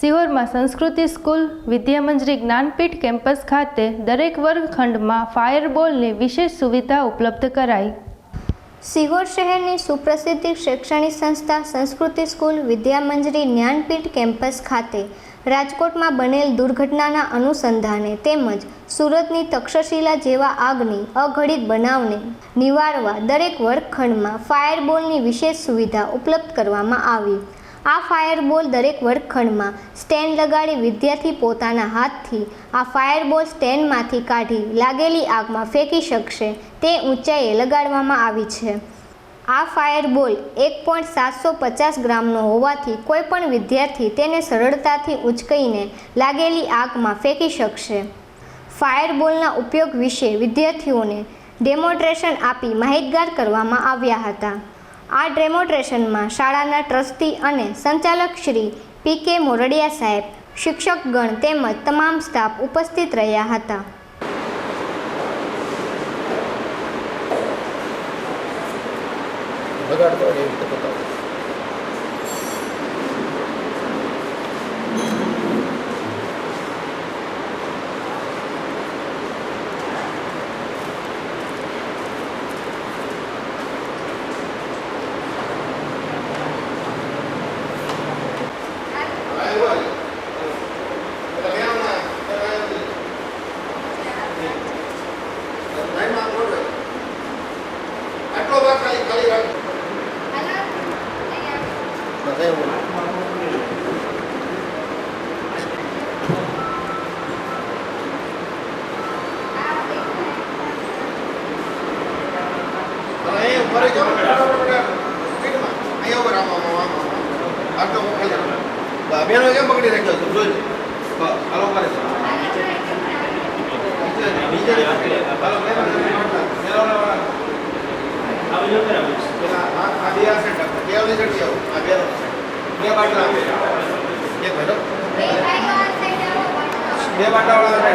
સિહોરમાં સંસ્કૃતિ school, વિદ્યામંજરી Jnanpith campus ખાતે દરેક વર્ગખંડમાં ફાયરબોલની વિશેષ સુવિધા ઉપલબ્ધ કરાઈ. સિહોર શહેરની સુપ્રસિદ્ધ શૈક્ષણિક સંસ્થા સંસ્કૃતિ સ્કૂલ, વિદ્યામંજરી જ્ઞાનપીઠ કેમ્પસ ખાતે રાજકોટમાં બનેલ દુર્ઘટનાના અનુસંધાને તેમજ સુરતની તક્ષશિલા જેવા આગની અઘડિત બનાવને નિવારવા દરેક વર્ગખંડમાં ફાયરબોલની વિશેષ સુવિધા ઉપલબ્ધ કરવામાં આવી. આ ફાયરબોલ દરેક વર્ગખંડમાં સ્ટેન્ડ લગાડી વિદ્યાર્થી પોતાના હાથથી આ ફાયરબોલ સ્ટેન્ડમાંથી કાઢી લાગેલી આગમાં ફેંકી શકશે તે ઊંચાઈએ લગાડવામાં આવી છે. આ ફાયરબોલ એક પોઈન્ટ સાતસો પચાસ ગ્રામનો હોવાથી કોઈપણ વિદ્યાર્થી તેને સરળતાથી ઉચકીને લાગેલી આગમાં ફેંકી શકશે. ફાયરબોલના ઉપયોગ વિશે વિદ્યાર્થીઓને ડેમોન્સ્ટ્રેશન આપી માહિતગાર કરવામાં આવ્યા હતા. આ ડેમોન્સ્ટ્રેશનમાં શાળાના ટ્રસ્ટી અને સંચાલક શ્રી પી કે મોરડિયા સાહેબ, શિક્ષકગણ તેમજ તમામ સ્ટાફ ઉપસ્થિત રહ્યા હતા. ને એવી રીતે બતાવો. બસ એવું હવે અહીં ઊભા રહી જાઓ. સ્પીડમાં. અહીં ઊભા રહો. આમ, આમ, આમ, આમ. આટલો ભાગ ખાલી રાખો. બસ, બેનો કેમ પકડી રાખ્યો છે? જોઈ લો. બસ, હાલો ઊભા રહેજો. નીચે, નીચે પકડી લે. હાલો, બેનો, બેનો, બેનો, બેનો, બેનો. પેલા આ- આ બે આ side રાખો. બે ઓલી side થી આવો. આ બેનો side. બે બાટલા આપે. એક ભાઈ રાખો. બે બાટાવાળા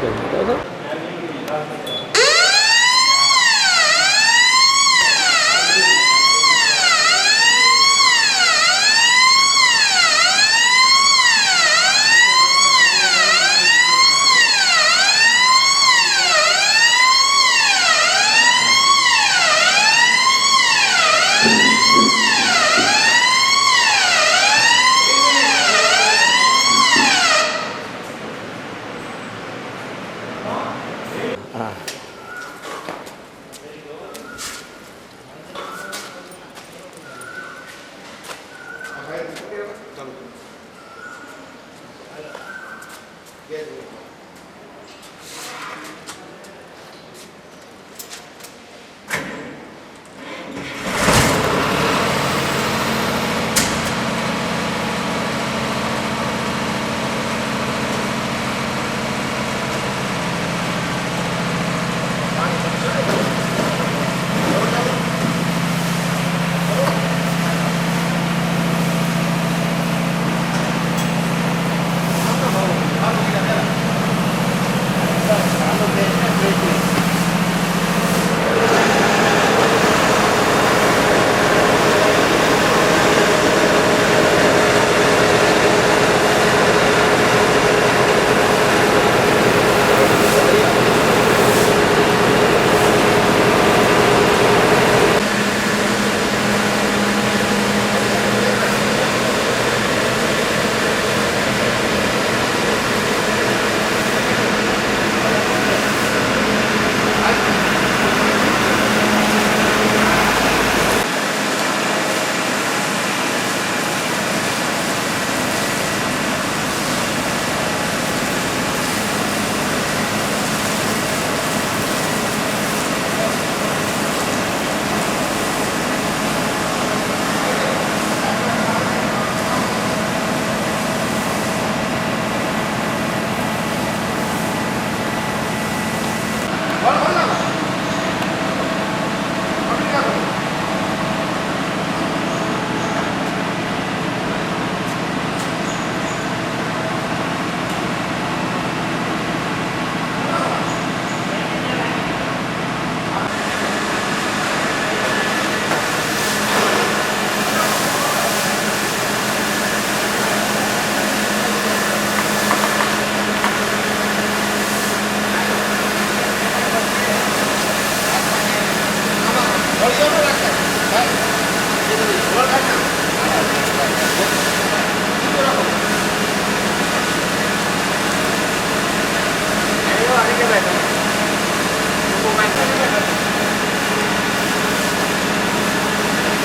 એક જ મિનિટ Hasta luego.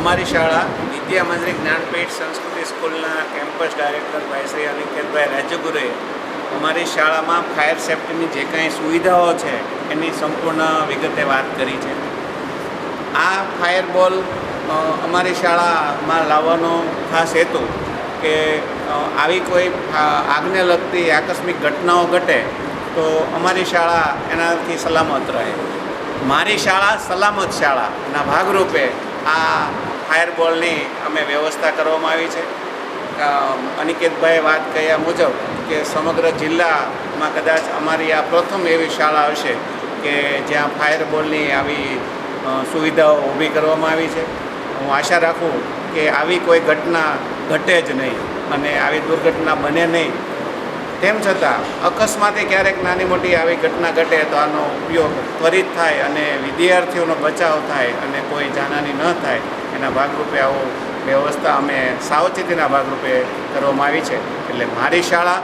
અમારી શાળા વિદ્યા મંદિર જ્ઞાનપીઠ સંસ્કૃતિ સ્કૂલના કેમ્પસ ડાયરેક્ટર ભાઈશ્રી અનિકેતભાઈ રાજગુરુએ અમારી શાળામાં ફાયર સેફ્ટીની જે કાંઈ સુવિધાઓ છે એની સંપૂર્ણ વિગતે વાત કરી છે. આ ફાયર બોલ અમારી શાળામાં લાવવાનો ખાસ હેતુ કે આવી કોઈ આગને લગતી આકસ્મિક ઘટનાઓ ઘટે તો અમારી શાળા એનાથી સલામત રહે. મારી શાળા સલામત શાળાના ભાગરૂપે આ ફાયર બોલની અમે વ્યવસ્થા કરવામાં આવી છે. અનિકેતભાઈએ વાત કર્યા મુજબ કે સમગ્ર જિલ્લામાં કદાચ અમારી આ પ્રથમ એવી શાળા હશે કે જ્યાં ફાયર બોલની આવી સુવિધાઓ ઊભી કરવામાં આવી છે. હું આશા રાખું કે આવી કોઈ ઘટના ઘટે જ નહીં અને આવી દુર્ઘટના બને નહીં. તેમ છતાં અકસ્માતે ક્યારેક નાની મોટી આવી ઘટના ઘટે તો આનો ઉપયોગ ત્વરિત થાય અને વિદ્યાર્થીઓનો બચાવ થાય અને કોઈ જાનહાની ન થાય. એના ભાગરૂપે આવો વ્યવસ્થા અમે સાવચેતીના ભાગરૂપે કરવામાં આવી છે. એટલે મારી શાળા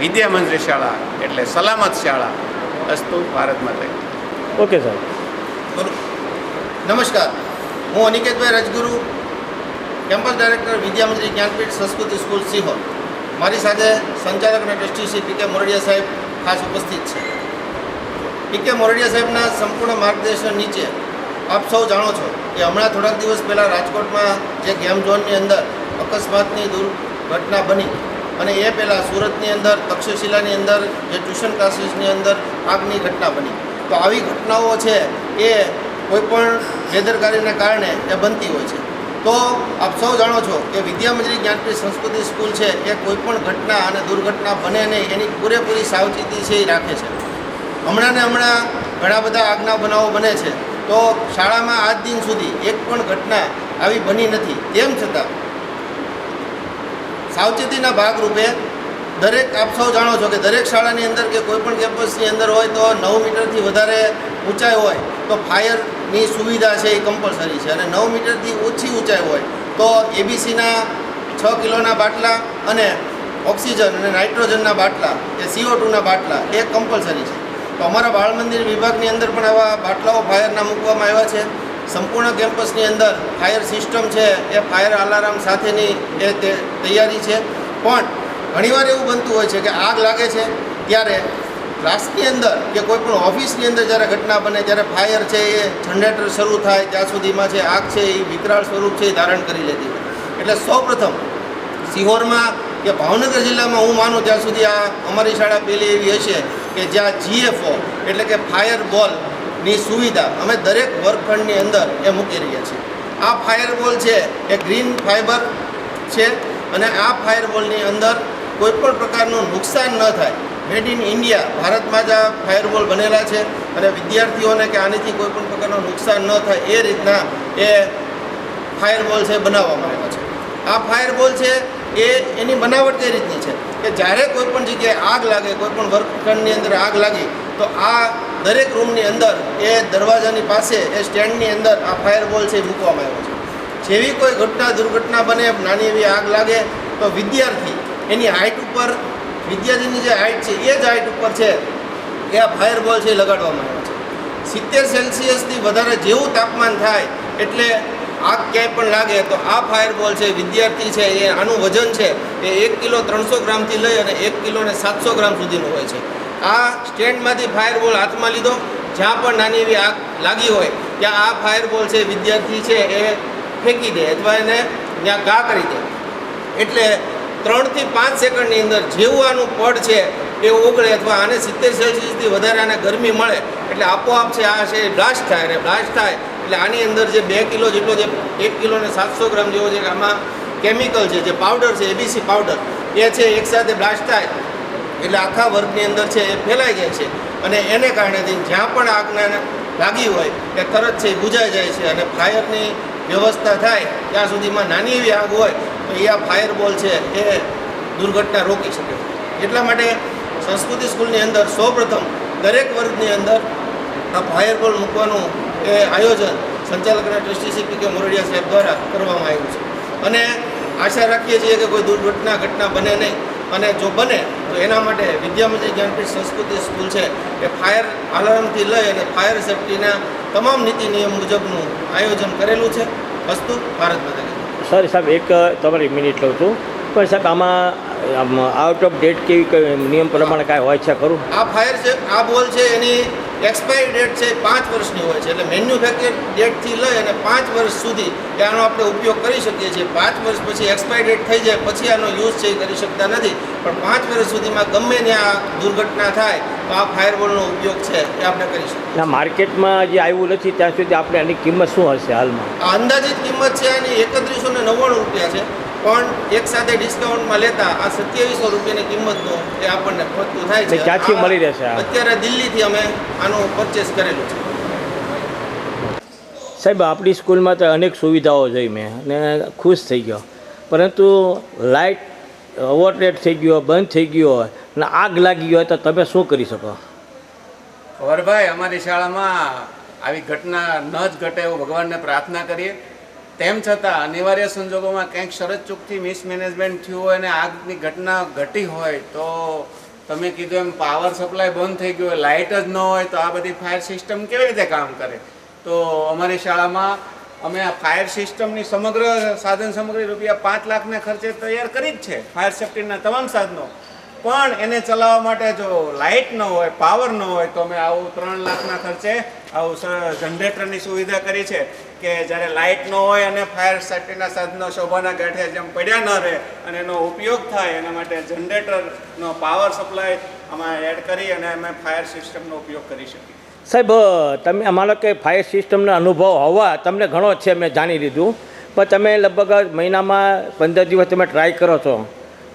વિદ્યા શાળા એટલે સલામત શાળા અસ્તુ ભારત માટે ઓકે સાહેબ. બોલો નમસ્કાર. હું અનિકેતભાઈ Rajguru campus director Vidyamantri Gyanpith Sanskruti school Sihor. મારી સાથે સંચાલક અને ટ્રસ્ટી શ્રી પી કે મોરડિયા સાહેબ ખાસ ઉપસ્થિત છે. પી કે મોરડિયા સાહેબના સંપૂર્ણ માર્ગદર્શન નીચે આપ સૌ જાણો છો કે હમણાં થોડાક દિવસ પહેલાં રાજકોટમાં જે ગેમ ઝોનની અંદર અકસ્માતની દુર્ઘટના બની અને એ પહેલાં સુરતની અંદર, તક્ષશિલાની અંદર, જે ટ્યુશન ક્લાસીસની અંદર આગની ઘટના બની. તો આવી ઘટનાઓ છે એ કોઈપણ બેદરકારીના કારણે એ બનતી હોય છે. તો આપ સૌ જાણો છો કે વિદ્યામંજરી જ્ઞાનપીઠ સંસ્કૃતિ સ્કૂલ છે એ કોઈપણ ઘટના અને દુર્ઘટના બને નહીં, એની પૂરેપૂરી સાવચેતી છે એ રાખે છે. હમણાં ને હમણાં ઘણા બધા આગના બનાવો બને છે. તો શાળામાં આજ દિન સુધી એક પણ ઘટના આવી બની નથી. તેમ છતાં સાવચેતીના ભાગરૂપે દરેક આપ સૌ જાણો છો કે દરેક શાળાની અંદર કે કોઈપણ કેમ્પસની અંદર હોય તો નવ મીટરથી વધારે ઊંચાઈ હોય તો ફાયરની સુવિધા છે એ કમ્પલસરી છે. અને નવ મીટરથી ઓછી ઊંચાઈ હોય તો એબીસીના છ કિલોના બાટલા અને ઓક્સિજન અને નાઇટ્રોજનના બાટલા કે સીઓ ટુના બાટલા એ કમ્પલસરી છે. તો અમારા બાળ મંદિર વિભાગની અંદર પણ આવા બાટલાઓ ફાયરના મૂકવામાં આવ્યા છે. સંપૂર્ણ કેમ્પસની અંદર ફાયર સિસ્ટમ છે, એ ફાયર અલાર્મ સાથેની એ તૈયારી છે. પણ ઘણીવાર એવું બનતું હોય છે કે આગ લાગે છે, ત્યારે ક્લાસની અંદર કે કોઈ પણ ઓફિસની અંદર જ્યારે ઘટના બને ત્યારે ફાયર છે, એ જનરેટર શરૂ થાય, ત્યાં સુધીમાં છે આગ છે, એ વિકરાળ સ્વરૂપ છે, એ ધારણ કરી લેતી એટલે સૌપ્રથમ સિહોરમાં કે ભાવનગર જિલ્લામાં હું માનું, ત્યાં સુધી આ અમારી શાળા પહેલી એવી હશે કે જ્યાં જીએફઓ એટલે કે ફાયર બોલની સુવિધા અમે દરેક વર્ગખંડની અંદર એ મૂકી રહ્યા છીએ. આ ફાયર બોલ છે એ ગ્રીન ફાઇબર છે અને આ ફાયર બોલની અંદર કોઈ પણ પ્રકારનું નુકસાન ન થાય. મેડ ઇન ઇન્ડિયા ભારતમાં જ આ ફાયર બોલ બનેલા છે અને વિદ્યાર્થીઓને કે આનીથી કોઈપણ પ્રકારનું નુકસાન ન થાય એ રીતના એ ફાયર બોલ છે બનાવવામાં આવ્યા છે. આ ફાયર બોલ છે એ એની બનાવટ કઈ રીતની છે? કે જ્યારે કોઈપણ જગ્યાએ આગ લાગે કોઈપણ વર્ગખંડની અંદર આગ લાગી, તો આ દરેક રૂમની અંદર, એ દરવાજાની પાસે, એ સ્ટેન્ડની અંદર આ ફાયર બોલ છે મૂકવામાં આવ્યો છે. જેવી કોઈ ઘટના, દુર્ઘટના બને, નાની એવી આગ લાગે, તો વિદ્યાર્થી એની હાઇટ ઉપર, વિદ્યાર્થીની જે હાઇટ છે, એ જ હાઇટ ઉપર છે, એ આ ફાયર બોલ છે લગાડવામાં આવ્યો છે. સિત્તેર સેલ્સિયસથી વધારે જેવું તાપમાન થાય, એટલે આગ ક્યાંય પણ લાગે તો આ ફાયર બોલ છે, વિદ્યાર્થી છે, એ આનું વજન છે, એ એક કિલો ત્રણસો ગ્રામથી લઈ અને એક કિલો ને સાતસો ગ્રામ સુધીનું હોય છે. આ સ્ટેન્ડમાંથી ફાયર બોલ હાથમાં લીધો, જ્યાં પણ નાની એવી આગ લાગી હોય, ત્યાં આ ફાયર બોલ છે, વિદ્યાર્થી છે, એ ફેંકી દે અથવા એને ત્યાં ગા કરી દે. એટલે ત્રણથી પાંચ સેકન્ડની અંદર જેવું આનું પડ છે, એ ઓગળે અથવા આને સિત્તેર સેલ્સિયસથી વધારે આને ગરમી મળે, એટલે આપોઆપ છે, આ છે બ્લાસ્ટ થાય અને બ્લાસ્ટ થાય એટલે આની અંદર જે બે કિલો જેટલો જે એક કિલો ને સાતસો ગ્રામ જેવો જે આમાં કેમિકલ છે, જે પાવડર છે એબીસી પાવડર એ છે એકસાથે બ્લાસ્ટ થાય. એટલે આખા વર્ગની અંદર છે એ ફેલાઈ જાય છે. અને એને કારણે જ્યાં પણ આગને લાગી હોય, એ તરત છે બુજાઈ જાય છે અને ફાયરની વ્યવસ્થા થાય, ત્યાં સુધીમાં નાની એવી આગ હોય, તો એ આ ફાયર બોલ છે એ દુર્ઘટના રોકી શકે. એટલા માટે સંસ્કૃતિ સ્કૂલની અંદર સૌપ્રથમ દરેક વર્ગની અંદર આ ફાયર બોલ મૂકવાનું એ આયોજન સંચાલકના ટ્રસ્ટી શ્રી કે મોરડિયા સાહેબ દ્વારા કરવામાં આવ્યું છે. અને આશા રાખીએ છીએ કે કોઈ દુર્ઘટના ઘટના બને નહીં. અને જો બને તો એના માટે વિદ્યામંત્રી જ્ઞાનપીઠ સંસ્કૃતિ સ્કૂલ છે એ ફાયર અલાર્મથી લઈ અને ફાયર સેફ્ટીના તમામ નીતિ નિયમ મુજબનું આયોજન કરેલું છે. વસ્તુ ભારત માતા સર સાહેબ એક તમારી મિનિટ લઉં છું. પણ સાહેબ આમાં આઉટ ઓફ ડેટ કેવી નિયમ પ્રમાણે કાંઈ હોય છે ખરું? આ ફાયર છે આ બોલ છે એની એક્સપાયરી ડેટ છે એ પાંચ વર્ષની હોય છે. એટલે મેન્યુફેક્ચર ડેટથી લઈ અને પાંચ વર્ષ સુધી આનો આપણે ઉપયોગ કરી શકીએ છીએ. પાંચ વર્ષ પછી એક્સપાયરી ડેટ થઈ જાય પછી આનો યુઝ છે એ કરી શકતા નથી. પણ પાંચ વર્ષ સુધીમાં ગમે ત્યાં દુર્ઘટના થાય તો આ ફાયરબોલનો ઉપયોગ છે એ આપણે કરી શકીએ માર્કેટમાં જે આવ્યું નથી ત્યાં સુધી આપણે આની કિંમત શું હશે હાલમાં? આ અંદાજિત કિંમત છે એની એકત્રીસો ને નવ્વાણું રૂપિયા છે. પણ એક સાથે ડિસ્કાઉન્ટમાં લેતા આ સત્યાવીસો રૂપિયાની કિંમતનું એ આપણને પડતું થાય છે. ક્યાંથી મળી રહેશે અત્યારે દિલ્હીથી અમે આનું પરચેસ કરેલું છે. સાહેબ આપણી સ્કૂલમાં તો અનેક સુવિધાઓ જોઈ મેં અને ખુશ થઈ ગયો. પરંતુ લાઇટ ઓવરરેટ થઈ ગયો બંધ થઈ ગયો હોય અને આગ લાગી હોય તો તમે શું કરી શકો? વરભાઈ અમારી શાળામાં આવી ઘટના ન જ ઘટે એવું ભગવાનને પ્રાર્થના કરીએ. તેમ છતાં અનિવાર્ય સંજોગોમાં કંઈક શરત ચૂકથી મિસમેનેજમેન્ટ થયું હોય અને આગની ઘટના ઘટી હોય તો તમે કીધું એમ પાવર સપ્લાય બંધ થઈ ગયો હોય લાઇટ જ ન હોય તો આ બધી ફાયર સિસ્ટમ કેવી રીતે કામ કરે? તો અમારી શાળામાં અમે આ ફાયર સિસ્ટમની સમગ્ર સાધન સામગ્રી રૂપિયા પાંચ લાખના ખર્ચે તૈયાર કરી જ છે ફાયર સેફ્ટીના તમામ સાધનો. પણ એને ચલાવવા માટે જો લાઇટ ન હોય પાવર ન હોય તો અમે આવું ત્રણ લાખના ખર્ચે આવું જનરેટરની સુવિધા કરી છે. કે જ્યારે લાઇટ ન હોય અને ફાયર સેફ્ટીના સાધનો શોભાના ગાંઠે જેમ પડ્યા ન રહે અને એનો ઉપયોગ થાય એના માટે જનરેટરનો પાવર સપ્લાય આમાં એડ કરી અને અમે ફાયર સિસ્ટમનો ઉપયોગ કરી શકીએ. સાહેબ તમે માનો કે ફાયર સિસ્ટમનો અનુભવ હોવા તમને ઘણો છે મેં જાણી લીધું. પણ તમે લગભગ મહિનામાં પંદર દિવસ તમે ટ્રાય કરો છો.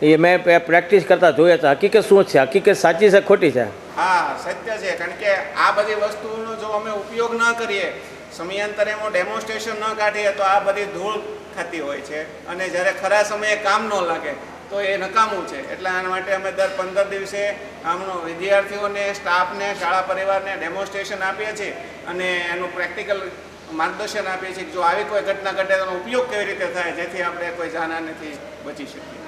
એ મેં પ્રેક્ટિસ કરતા જોયા હતા. હકીકત શું છે? હકીકત સાચી છે ખોટી છે? હા સત્ય છે. કારણ કે આ બધી વસ્તુનો જો અમે ઉપયોગ ન કરીએ સમયાંતરે હું ડેમોન્સ્ટ્રેશન ન કાઢીએ તો આ બધી ધૂળ ખાતી હોય છે. અને જ્યારે ખરા સમયે કામ ન લાગે, તો એ નકામું છે. એટલે આના માટે અમે દર પંદર દિવસે આમનો વિદ્યાર્થીઓને સ્ટાફને શાળા પરિવારને ડેમોન્સ્ટ્રેશન આપીએ છીએ. અને એનું પ્રેક્ટિકલ માર્ગદર્શન આપીએ છીએ જો આવી કોઈ ઘટના ઘટે તો એનો ઉપયોગ કેવી રીતે થાય, જેથી આપણે કોઈ જાનહાનિથી બચી શકીએ.